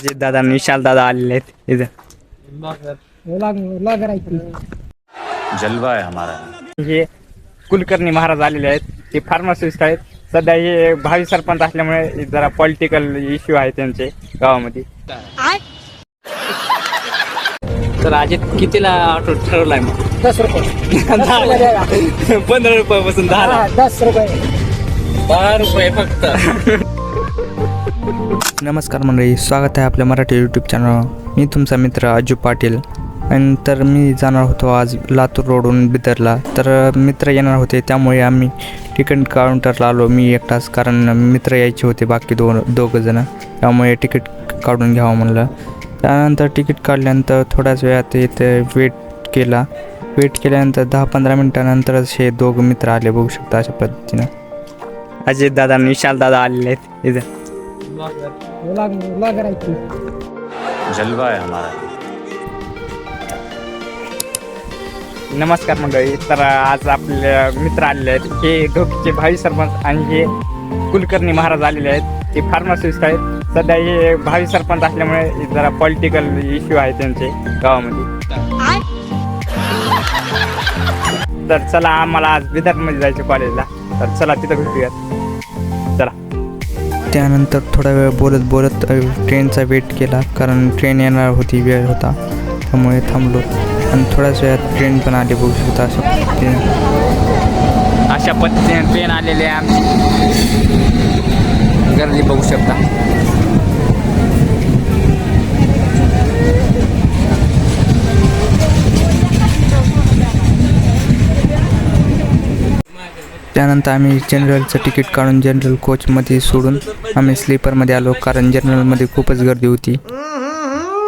अजित दादा विशाल दादा आलेले आहेत. इथं. जलवा है हमारा. हे कुलकर्णी महाराज आलेले आहेत. ते फार्मासिस्ट आहेत. सध्या हे भावी सरपंच असल्यामुळे जरा पॉलिटिकल इश्यू आहे त्यांचे गावामध्ये. तर अजित कितीला ऑटो ठरवलाय मग? दस रुपये. पंधरा रुपयापासून दहा दस रुपये. दहा रुपये फक्त. नमस्कार मंडळी स्वागत आहे आपल्या मराठी यूट्यूब चॅनल मी तुमचा मित्र अजू पाटील. आणि तर मी जाणार होतो आज लातूर रोडून बिदरला. तर मित्र येणार होते त्यामुळे आम्ही तिकीट काउंटरला आलो. मी एकटाच कारण मित्र यायचे होते बाकी दोन दोघं जण. त्यामुळे तिकीट काढून घ्यावं म्हणलं. त्यानंतर तिकीट काढल्यानंतर थोड्याच वेळात इथे वेट केला. वेट केल्यानंतर दहा पंधरा मिनटानंतरच हे दोघं मित्र आले. बघू शकता अशा पद्धतीनं. अजित दादा आणि विशाल दादा आलेले आहेत इथं. करायची जलवा है हमारा. नमस्कार मंडळी तर आज आपले मित्र आलेले आहेत. हे ढोकीचे भावी सरपंच आणि हे कुलकर्णी महाराज आलेले आहेत. ते फार्मासिस्ट आहेत. सध्या हे भावी सरपंच असल्यामुळे जरा पॉलिटिकल इश्यू आहे त्यांचे गावामध्ये. तर चला आम्हाला आज बिदरमध्ये जायचं कॉलेजला तर चला तिथं भेटूयात. चला. त्यानंतर थोडा वेळ बोलत बोलत ट्रेनचा वेट केला कारण ट्रेन येणार होती वेळ होता. त्यामुळे थांबलो. आणि थोड्याच वेळात ट्रेन पण आली बघू शकता अशा पद्धतीने अशा पद्धतीने ट्रेन आलेली आहे आमची. गर्दी बघू शकता. त्यानंतर आम्ही जनरलचं तिकीट काढून जनरल कोचमध्ये सोडून आम्ही स्लीपरमध्ये आलो. कारण जनरलमध्ये खूपच गर्दी होती.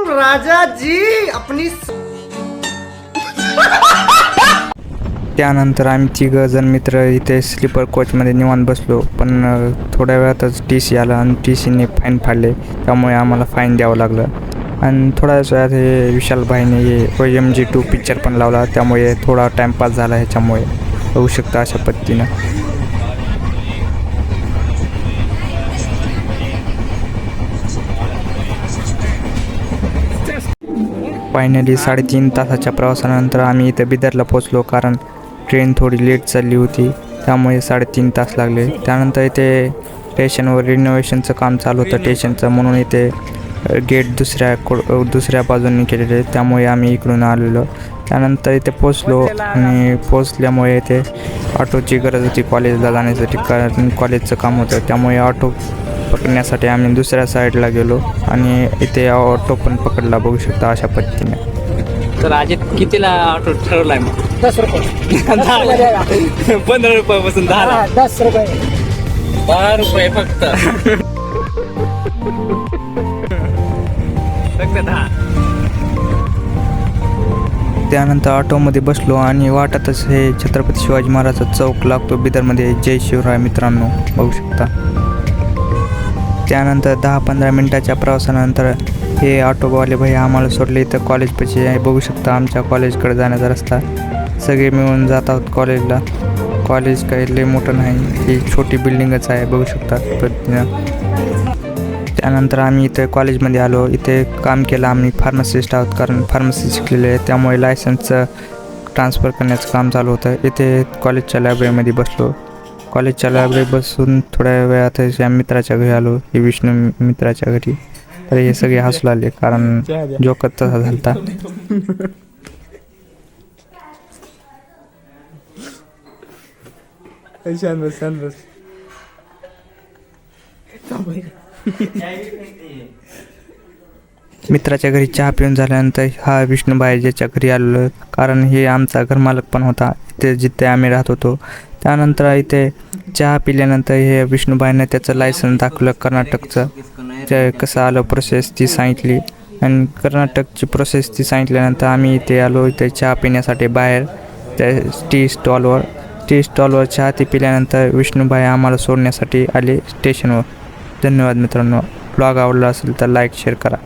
राजा जी अपनी त्यानंतर आम्ही तिघं जण मित्र इथे स्लीपर कोचमध्ये निवांत बसलो. पण थोड्या वेळातच टी सी आला आणि टी सीने फाईन फाडले. त्यामुळे आम्हाला फाईन द्यावं लागलं. आणि थोड्याच वेळात हे विशालभाईने हे O M G two picture पण लावला. त्यामुळे थोडा टाईमपास झाला ह्याच्यामुळे. होऊ शकतं अशा पद्धतीनं. फायनली साडेतीन तासाच्या प्रवासानंतर आम्ही इथे बिदरला पोचलो कारण ट्रेन थोडी लेट चालली होती. त्यामुळे साडेतीन तास लागले. त्यानंतर इथे स्टेशनवर रिनोव्हेशनचं काम चालू होतं. स्टेशनचं म्हणून इथे गेट दुसऱ्या दुसऱ्या बाजूने केलेले त्यामुळे आम्ही इकडून आलेलो. त्यानंतर इथे पोचलो आणि पोचल्यामुळे इथे ऑटोची गरज होती. कॉलेजला जाण्यासाठी कारण कॉलेजचं काम होतं. त्यामुळे ऑटो पकडण्यासाठी आम्ही दुसऱ्या साईडला गेलो आणि इथे ऑटो पण पकडला बघू शकता अशा पद्धतीने. तर अजित कितीला ऑटो ठरवलाय मग? दस रुपये. पंधरा रुपयापासून दहा दस रुपये. दहा रुपये फक्त. फक्त दहा. त्यानंतर ऑटोमध्ये बसलो आणि वाटतच हे छत्रपती शिवाजी महाराजचा चौक लागतो बिदरमध्ये. जय शिवराय मित्रांनो बघू शकता. त्यानंतर दहा पंधरा मिनटाच्या प्रवासानंतर हे ऑटोवाले भाई आम्हाला सोडले. इथं कॉलेजपाशी आहे. बघू शकता आमच्या कॉलेजकडे जाण्याचा रस्ता. सगळे मिळून जात आहोत कॉलेजला कॉलेज काही लय मोठं नाही. ही छोटी बिल्डिंगच आहे. बघू शकता. पद्धतीनं त्यानंतर आम्ही इथे कॉलेजमध्ये आलो. इथे काम केलं आम्ही फार्मासिस्ट आहोत कारण फार्मसी शिकलेले आहे. त्यामुळे लायसन्सचं ट्रान्सफर करण्याचं काम चालू होतं. इथे कॉलेजच्या लायब्ररीमध्ये बसलो. कॉलेजच्या लायब्ररी बसून थोड्या वेळात या मित्राच्या घरी आलो हे विष्णू मित्राच्या घरी. तर हे सगळे हसू लागले कारण जोकत तसा झालता. मित्राच्या घरी चहा पिऊन झाल्यानंतर हा विष्णूबाई ज्याच्या घरी आलेलो कारण हे आमचा घरमालक पण होता. ते जिथे आम्ही राहत होतो. त्यानंतर इथे चहा पिल्यानंतर हे विष्णूबाईनं त्याचं लायसन दाखवलं कर्नाटकचं. ते कसं आलं प्रोसेस ती सांगितली. आणि कर्नाटकची प्रोसेस ती सांगितल्यानंतर आम्ही इथे आलो. इथे चहा पिण्यासाठी बाहेर त्या टी स्टॉलवर टी स्टॉलवर चहा ती पिल्यानंतर विष्णूबाई आम्हाला सोडण्यासाठी आले स्टेशनवर धन्यवाद मित्रांनो ब्लॉग आवडला असेल तर लाईक शेअर करा